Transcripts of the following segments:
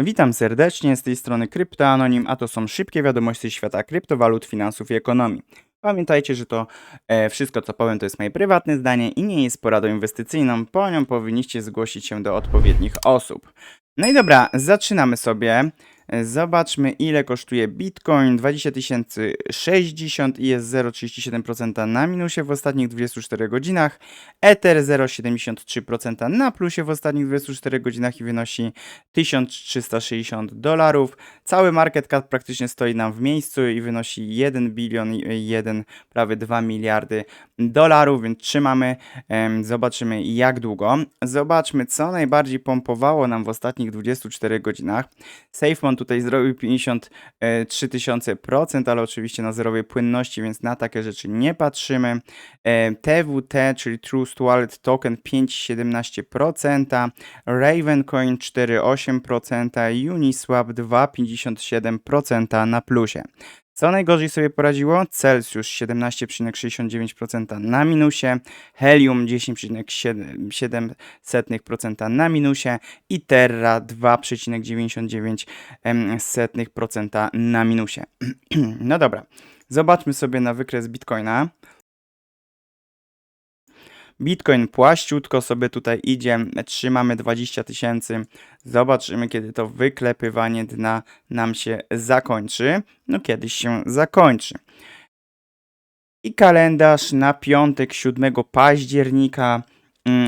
Witam serdecznie z tej strony KryptoAnonim, a to są szybkie wiadomości świata kryptowalut, finansów i ekonomii. Pamiętajcie, że to e, wszystko, co powiem, to jest moje prywatne zdanie i nie jest poradą inwestycyjną. Po nią powinniście zgłosić się do odpowiednich osób. No i dobra, zaczynamy sobie. E, Zobaczmy, ile kosztuje Bitcoin. 20 060 i jest 0,37% na minusie w ostatnich 24 godzinach. Ether 0,73% na plusie w ostatnich 24 godzinach i wynosi 1360 dolarów. Cały market cap praktycznie stoi nam w miejscu i wynosi 1 bilion i 1, prawie 2 miliardy dolarów, więc trzymamy, zobaczymy jak długo. Zobaczmy, co najbardziej pompowało nam w ostatnich 24 godzinach. SafeMon tutaj zrobił 53 tysiące procent, ale oczywiście na zerowej płynności, więc na takie rzeczy nie patrzymy. E, TWT, czyli Trust Wallet Token 5,17%, Ravencoin 4,8%, Uniswap 2,57% na plusie. Co najgorzej sobie poradziło? Celsius 17,69% na minusie, Helium 10,7% na minusie i Terra 2,99% na minusie. no dobra, zobaczmy sobie na wykres Bitcoina. Bitcoin płaściutko sobie tutaj idzie, trzymamy 20 tysięcy. Zobaczymy, kiedy to wyklepywanie dna nam się zakończy. No kiedyś się zakończy. I kalendarz na piątek 7 października,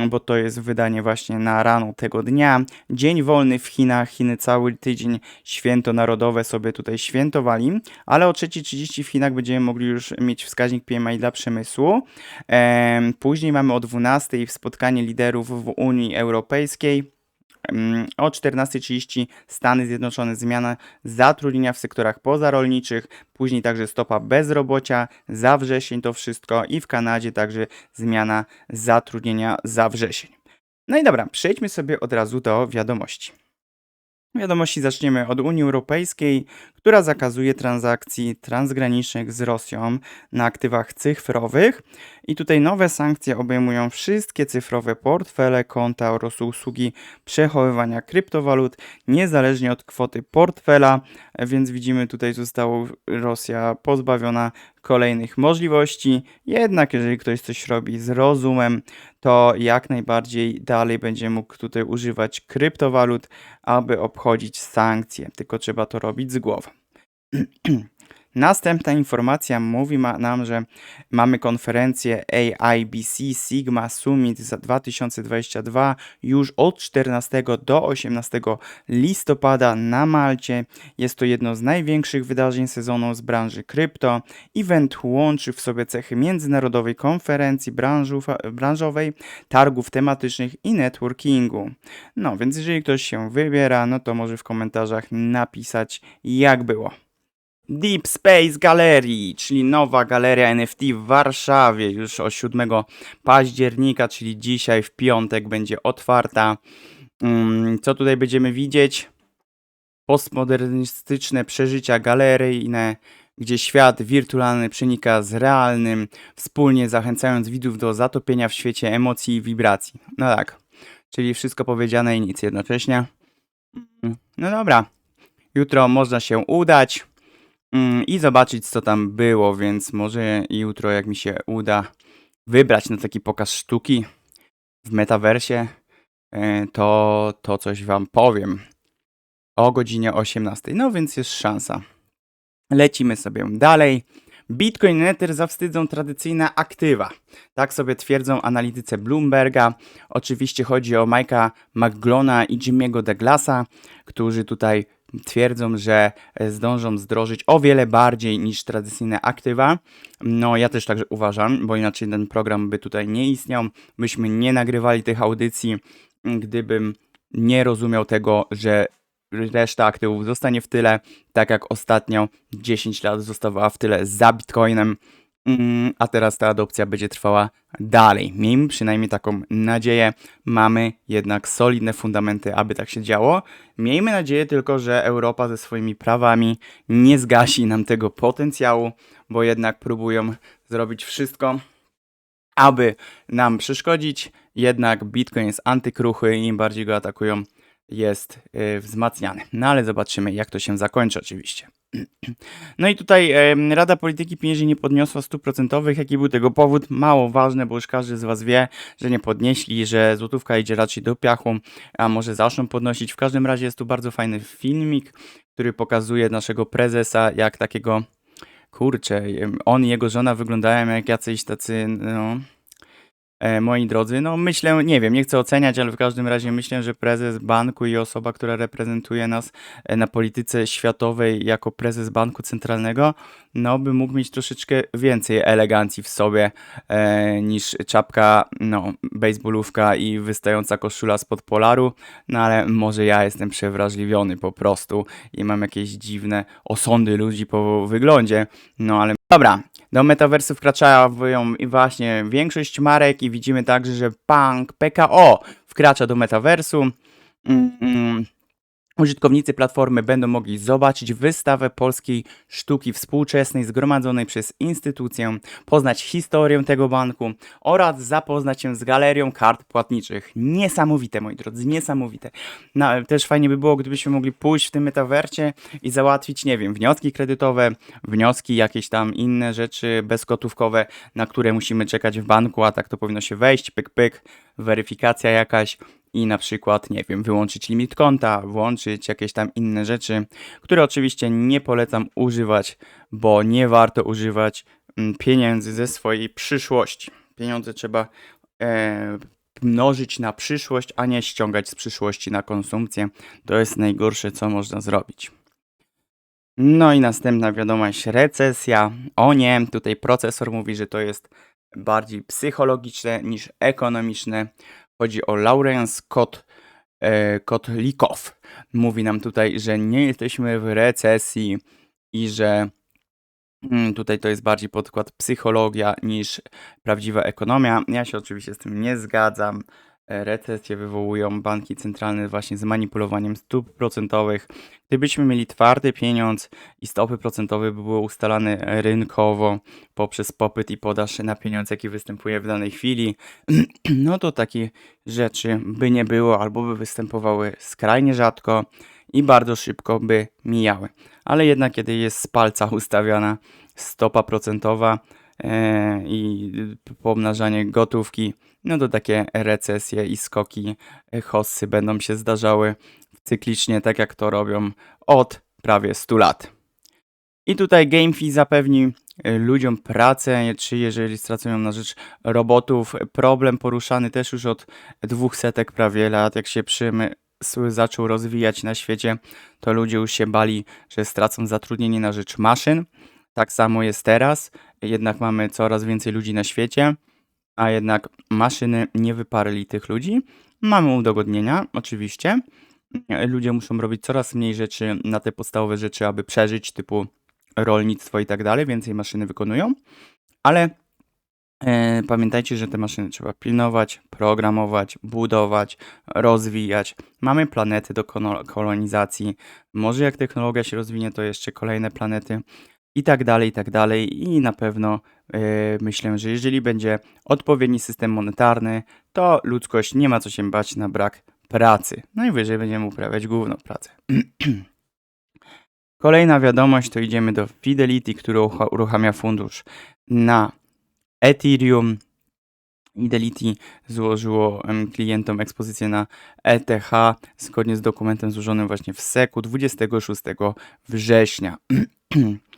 bo to jest wydanie właśnie na rano tego dnia. Dzień wolny w Chinach. Chiny cały tydzień święto narodowe sobie tutaj świętowali, ale o 3.30 w Chinach będziemy mogli już mieć wskaźnik PMI dla przemysłu. Em, Później mamy o 12.00 spotkanie liderów w Unii Europejskiej. O 14.30 Stany Zjednoczone zmiana zatrudnienia w sektorach pozarolniczych, później także stopa bezrobocia za wrzesień to wszystko i w Kanadzie także zmiana zatrudnienia za wrzesień. No i dobra, przejdźmy sobie od razu do wiadomości. Wiadomości zaczniemy od Unii Europejskiej, która zakazuje transakcji transgranicznych z Rosją na aktywach cyfrowych. I tutaj nowe sankcje obejmują wszystkie cyfrowe portfele, konta oraz usługi przechowywania kryptowalut, niezależnie od kwoty portfela. Więc widzimy, tutaj została Rosja pozbawiona kolejnych możliwości. Jednak, jeżeli ktoś coś robi z rozumem, to jak najbardziej dalej będzie mógł tutaj używać kryptowalut, aby obchodzić sankcje. Tylko trzeba to robić z głową. Następna informacja mówi ma nam, że mamy konferencję AIBC Sigma Summit za 2022 już od 14 do 18 listopada na Malcie. Jest to jedno z największych wydarzeń sezonu z branży krypto. Event łączy w sobie cechy międzynarodowej konferencji branżów, branżowej, targów tematycznych i networkingu. No więc jeżeli ktoś się wybiera, no to może w komentarzach napisać jak było. Deep Space Gallery, czyli nowa galeria NFT w Warszawie już o 7 października, czyli dzisiaj w piątek będzie otwarta. Mm, Co tutaj będziemy widzieć? Postmodernistyczne przeżycia galeryjne, gdzie świat wirtualny przenika z realnym, wspólnie zachęcając widzów do zatopienia w świecie emocji i wibracji. No tak, czyli wszystko powiedziane i nic jednocześnie. Mm, No dobra, jutro można się udać mm, i zobaczyć, co tam było, więc może jutro, jak mi się uda wybrać na taki pokaz sztuki w metaversie, e, to, to coś wam powiem o godzinie 18. No więc jest szansa. Lecimy sobie dalej. Bitcoin Ether zawstydzą tradycyjne aktywa. Tak sobie twierdzą analitycy Bloomberga. Oczywiście chodzi o Mike'a McGlona i Jimmy'ego Douglasa, którzy tutaj twierdzą, że e, zdążą zdrożyć o wiele bardziej niż tradycyjne aktywa. No ja też tak uważam, bo inaczej ten program by tutaj nie istniał. Myśmy nie nagrywali tych audycji, gdybym nie rozumiał tego, że reszta aktywów zostanie w tyle, tak jak ostatnio 10 lat zostawała w tyle za Bitcoinem, a teraz ta adopcja będzie trwała dalej. Miejmy przynajmniej taką nadzieję. Mamy jednak solidne fundamenty, aby tak się działo. Miejmy nadzieję tylko, że Europa ze swoimi prawami nie zgasi nam tego potencjału, bo jednak próbują zrobić wszystko, aby nam przeszkodzić. Jednak Bitcoin jest antykruchy i im bardziej go atakują, jest y, wzmacniany. No ale zobaczymy, jak to się zakończy oczywiście. No i tutaj Rada Polityki Pieniężnej nie podniosła stóp procentowych. Jaki był tego powód? Mało ważne, bo już każdy z Was wie, że nie podnieśli, że złotówka idzie raczej do piachu, a może zaczną podnosić. W każdym razie jest tu bardzo fajny filmik, który pokazuje naszego prezesa jak takiego, kurczę, on i jego żona wyglądają jak jacyś tacy, no... E, moi drodzy, no myślę, nie wiem, nie chcę oceniać, ale w każdym razie myślę, że prezes banku i osoba, która reprezentuje nas e, na polityce światowej jako prezes banku centralnego, no by mógł mieć troszeczkę więcej elegancji w sobie e, niż czapka, no, baseballówka i wystająca koszula spod polaru, no ale może ja jestem przewrażliwiony po prostu i mam jakieś dziwne osądy ludzi po wyglądzie, no ale dobra, do metaversu wkraczają właśnie większość marek i widzimy także, że Punk, PKO wkracza do metaversu. Mm, mm. Użytkownicy platformy będą mogli zobaczyć wystawę polskiej sztuki współczesnej zgromadzonej przez instytucję, poznać historię tego banku oraz zapoznać się z galerią kart płatniczych. Niesamowite, moi drodzy, niesamowite. No, też fajnie by było, gdybyśmy mogli pójść w tym metavercie i załatwić, nie wiem, wnioski kredytowe, wnioski, jakieś tam inne rzeczy bezgotówkowe, na które musimy czekać w banku, a tak to powinno się wejść, pyk, pyk, weryfikacja jakaś i na przykład, nie wiem, wyłączyć limit konta, włączyć jakieś tam inne rzeczy, które oczywiście nie polecam używać, bo nie warto używać mm, pieniędzy ze swojej przyszłości. Pieniądze trzeba e, mnożyć na przyszłość, a nie ściągać z przyszłości na konsumpcję. To jest najgorsze, co można zrobić. No i następna wiadomość, recesja. O nie, tutaj procesor mówi, że to jest bardziej psychologiczne niż ekonomiczne. Chodzi o Lawrence Kot, e, Kotlikow. Mówi nam tutaj, że nie jesteśmy w recesji i że mm, tutaj to jest bardziej podkład psychologia niż prawdziwa ekonomia. Ja się oczywiście z tym nie zgadzam. E, Recesje wywołują banki centralne właśnie z manipulowaniem stóp procentowych. Gdybyśmy mieli twardy pieniądz i stopy procentowe by były ustalane rynkowo poprzez popyt i podaż na pieniądz, jaki występuje w danej chwili, no to takie rzeczy by nie było albo by występowały skrajnie rzadko i bardzo szybko by mijały. Ale jednak kiedy jest z palca ustawiana stopa procentowa e, i pomnażanie gotówki, no to takie recesje i skoki e, hossy będą się zdarzały cyklicznie, tak jak to robią od prawie 100 lat. I tutaj GameFi zapewni e, ludziom pracę, czy jeżeli stracują na rzecz robotów. Problem poruszany też już od dwóch setek prawie lat, jak się przemysł zaczął rozwijać na świecie, to ludzie już się bali, że stracą zatrudnienie na rzecz maszyn. Tak samo jest teraz, jednak mamy coraz więcej ludzi na świecie, a jednak maszyny nie wyparli tych ludzi. Mamy udogodnienia, oczywiście. Ludzie muszą robić coraz mniej rzeczy na te podstawowe rzeczy, aby przeżyć, typu rolnictwo i tak dalej, więcej maszyny wykonują, ale e, pamiętajcie, że te maszyny trzeba pilnować, programować, budować, rozwijać. Mamy planety do kolonizacji. Może jak technologia się rozwinie, to jeszcze kolejne planety i tak dalej, i tak dalej. I na pewno e, myślę, że jeżeli będzie odpowiedni system monetarny, to ludzkość nie ma co się bać na brak pracy. Najwyżej będziemy uprawiać główną pracę. Kolejna wiadomość to idziemy do Fidelity, który ucha- uruchamia fundusz na Ethereum. Fidelity złożyło klientom ekspozycję na ETH zgodnie z dokumentem złożonym właśnie w SEC-u 26 września.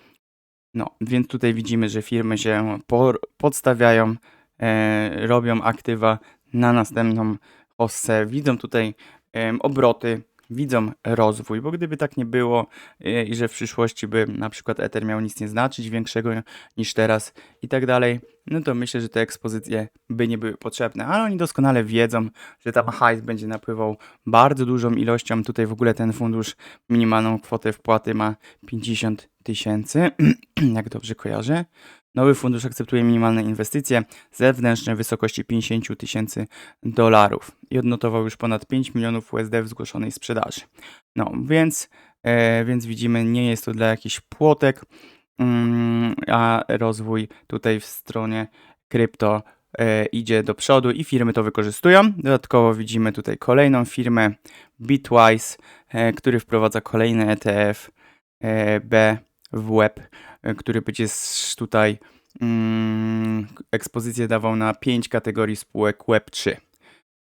No, więc tutaj widzimy, że firmy się por- podstawiają, e, robią aktywa na następną hossę, widzą tutaj em, obroty, widzą rozwój, bo gdyby tak nie było e, i że w przyszłości by na przykład Ether miał nic nie znaczyć większego niż teraz i tak dalej, no to myślę, że te ekspozycje by nie były potrzebne, ale oni doskonale wiedzą, że tam hajs będzie napływał bardzo dużą ilością. Tutaj w ogóle ten fundusz minimalną kwotę wpłaty ma 50 tysięcy, jak dobrze kojarzę. Nowy fundusz akceptuje minimalne inwestycje zewnętrzne w wysokości 50 tysięcy dolarów i odnotował już ponad 5 milionów USD w zgłoszonej sprzedaży. No, więc, e, więc widzimy, nie jest to dla jakichś płotek, mm, a rozwój tutaj w stronie krypto e, idzie do przodu i firmy to wykorzystują. Dodatkowo widzimy tutaj kolejną firmę Bitwise, e, który wprowadza kolejny ETF e, B w web, e, który s- tutaj mm, ekspozycję dawał na 5 kategorii spółek Web3.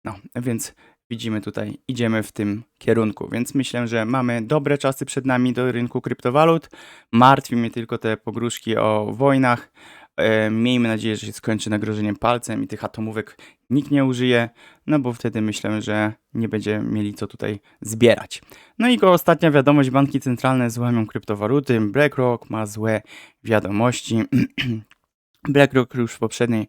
No, więc widzimy tutaj, idziemy w tym kierunku, więc myślę, że mamy dobre czasy przed nami do rynku kryptowalut. Martwi mnie tylko te pogróżki o wojnach. E, Miejmy nadzieję, że się skończy nagrożeniem palcem i tych atomówek nikt nie użyje, no bo wtedy myślę, że nie będzie mieli co tutaj zbierać. No i go ostatnia wiadomość, banki centralne złamią kryptowaluty. BlackRock ma złe wiadomości. BlackRock już w poprzedniej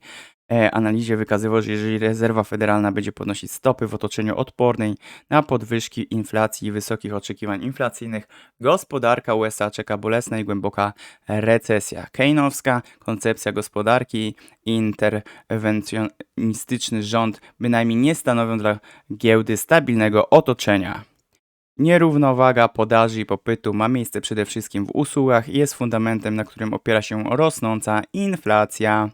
analizie wykazywał, że jeżeli rezerwa federalna będzie podnosić stopy w otoczeniu odpornej na podwyżki inflacji i wysokich oczekiwań inflacyjnych, gospodarka USA czeka bolesna i głęboka recesja. Keyneowska koncepcja gospodarki i interwencjonistyczny rząd bynajmniej nie stanowią dla giełdy stabilnego otoczenia. Nierównowaga podaży i popytu ma miejsce przede wszystkim w usługach i jest fundamentem, na którym opiera się rosnąca inflacja.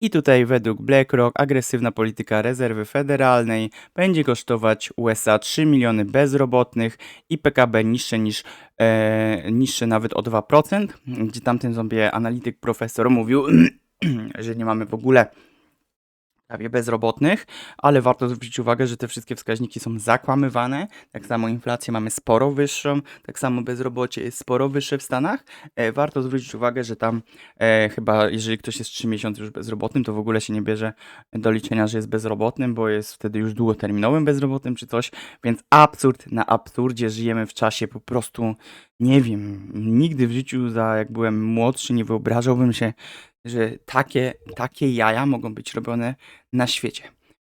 I tutaj według BlackRock agresywna polityka rezerwy federalnej będzie kosztować USA 3 miliony bezrobotnych i PKB niższe niż e, niższe nawet o 2%, gdzie tamten sobie analityk profesor mówił, że nie mamy w ogóle prawie bezrobotnych, ale warto zwrócić uwagę, że te wszystkie wskaźniki są zakłamywane. Tak samo inflację mamy sporo wyższą, tak samo bezrobocie jest sporo wyższe w Stanach. E, warto zwrócić uwagę, że tam e, chyba jeżeli ktoś jest 3 miesiące już bezrobotnym, to w ogóle się nie bierze do liczenia, że jest bezrobotnym, bo jest wtedy już długoterminowym bezrobotnym czy coś, więc absurd na absurdzie. Żyjemy w czasie po prostu, nie wiem, nigdy w życiu, za jak byłem młodszy, nie wyobrażałbym się, że takie, takie jaja mogą być robione na świecie.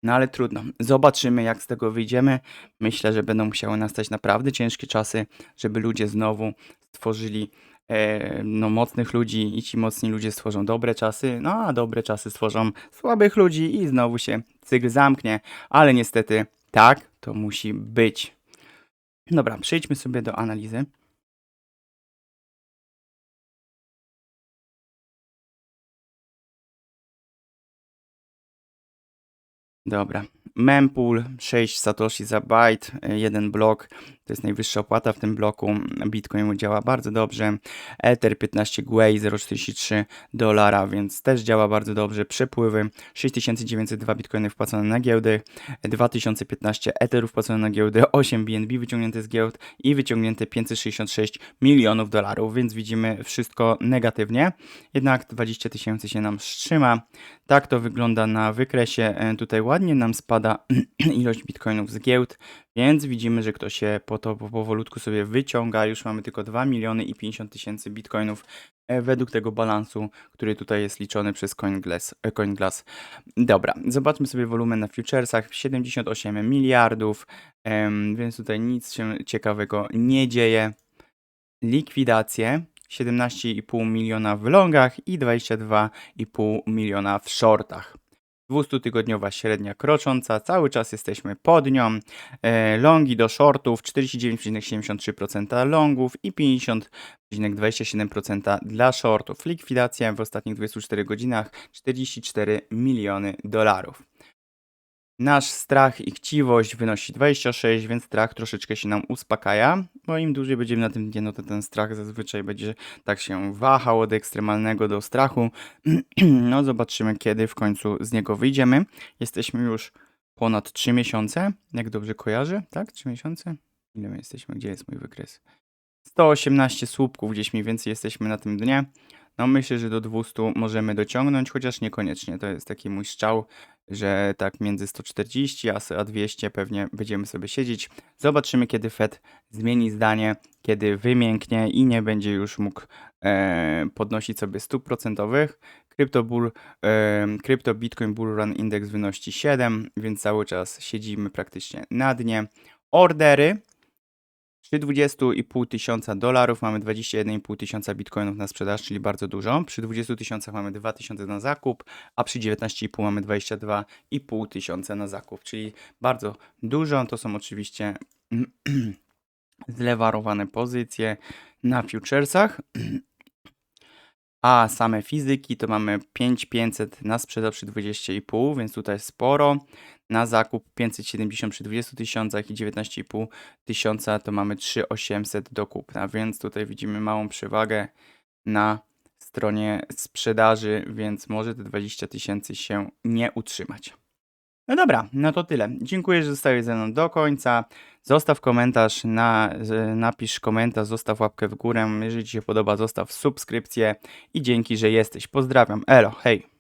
No ale trudno. Zobaczymy, jak z tego wyjdziemy. Myślę, że będą musiały nastać naprawdę ciężkie czasy, żeby ludzie znowu stworzyli e, no, mocnych ludzi i ci mocni ludzie stworzą dobre czasy, no a dobre czasy stworzą słabych ludzi i znowu się cykl zamknie. Ale niestety tak to musi być. Dobra, przejdźmy sobie do analizy. Dobra. Mempool 6 Satoshi za byte, jeden blok. To jest najwyższa opłata w tym bloku. Bitcoin działa bardzo dobrze. Ether 15 Gwei 0,43 dolara, więc też działa bardzo dobrze. Przepływy 6902 bitcoiny wpłacone na giełdy, 2015 Etherów wpłacone na giełdy, 8 BNB wyciągnięte z giełd i wyciągnięte 566 milionów dolarów, więc widzimy wszystko negatywnie. Jednak 20 tysięcy się nam wstrzyma. Tak to wygląda na wykresie. E, Tutaj ładnie nam spada ilość bitcoinów z giełd, więc widzimy, że ktoś się po to po- powolutku sobie wyciąga. Już mamy tylko 2 miliony i 50 tysięcy bitcoinów e, według tego balansu, który tutaj jest liczony przez CoinGlass. e. Dobra, zobaczmy sobie wolumen na futuresach. 78 miliardów, więc tutaj nic się ciekawego nie dzieje. Likwidacje 17,5 miliona w longach i 22,5 miliona w shortach. 200-tygodniowa średnia krocząca, cały czas jesteśmy pod nią. E, longi do shortów 49,73% longów i 50,27% dla shortów. Likwidacja w ostatnich 24 godzinach 44 miliony dolarów. Nasz strach i chciwość wynosi 26, więc strach troszeczkę się nam uspokaja, bo im dłużej będziemy na tym dnie, no to ten strach zazwyczaj będzie tak się wahał od ekstremalnego do strachu. No zobaczymy, kiedy w końcu z niego wyjdziemy. Jesteśmy już ponad 3 miesiące, jak dobrze kojarzę, tak? 3 miesiące? Ile my jesteśmy? Gdzie jest mój wykres? 118 słupków, gdzieś mniej więcej jesteśmy na tym dnie. No myślę, że do 200 możemy dociągnąć, chociaż niekoniecznie. To jest taki mój strzał, że tak między 140 a a 200 pewnie będziemy sobie siedzieć. Zobaczymy, kiedy Fed zmieni zdanie, kiedy wymięknie i nie będzie już mógł e, podnosić sobie stóp procentowych. Krypto, bull, e, krypto Bitcoin Bull Run Index wynosi 7, więc cały czas siedzimy praktycznie na dnie. Ordery przy 20,5 tysiąca dolarów mamy 21,5 tysiąca bitcoinów na sprzedaż, czyli bardzo dużo. Przy 20 tysiącach mamy 2 tysiące na zakup, a przy 19,5 mamy 22,5 tysiąca na zakup, czyli bardzo dużo. To są oczywiście zlewarowane pozycje na futuresach. A same fizyki to mamy 5500 na sprzedaż przy 20,5, więc tutaj sporo. Na zakup 570 przy 20 tysiącach i 19,5 tysiąca to mamy 3800 do kupna, więc tutaj widzimy małą przewagę na stronie sprzedaży, więc może te 20 tysięcy się nie utrzymać. No dobra, no to tyle. Dziękuję, że zostałeś ze mną do końca. Zostaw komentarz, na, napisz komentarz, zostaw łapkę w górę. Jeżeli Ci się podoba, zostaw subskrypcję i dzięki, że jesteś. Pozdrawiam. Elo, hej.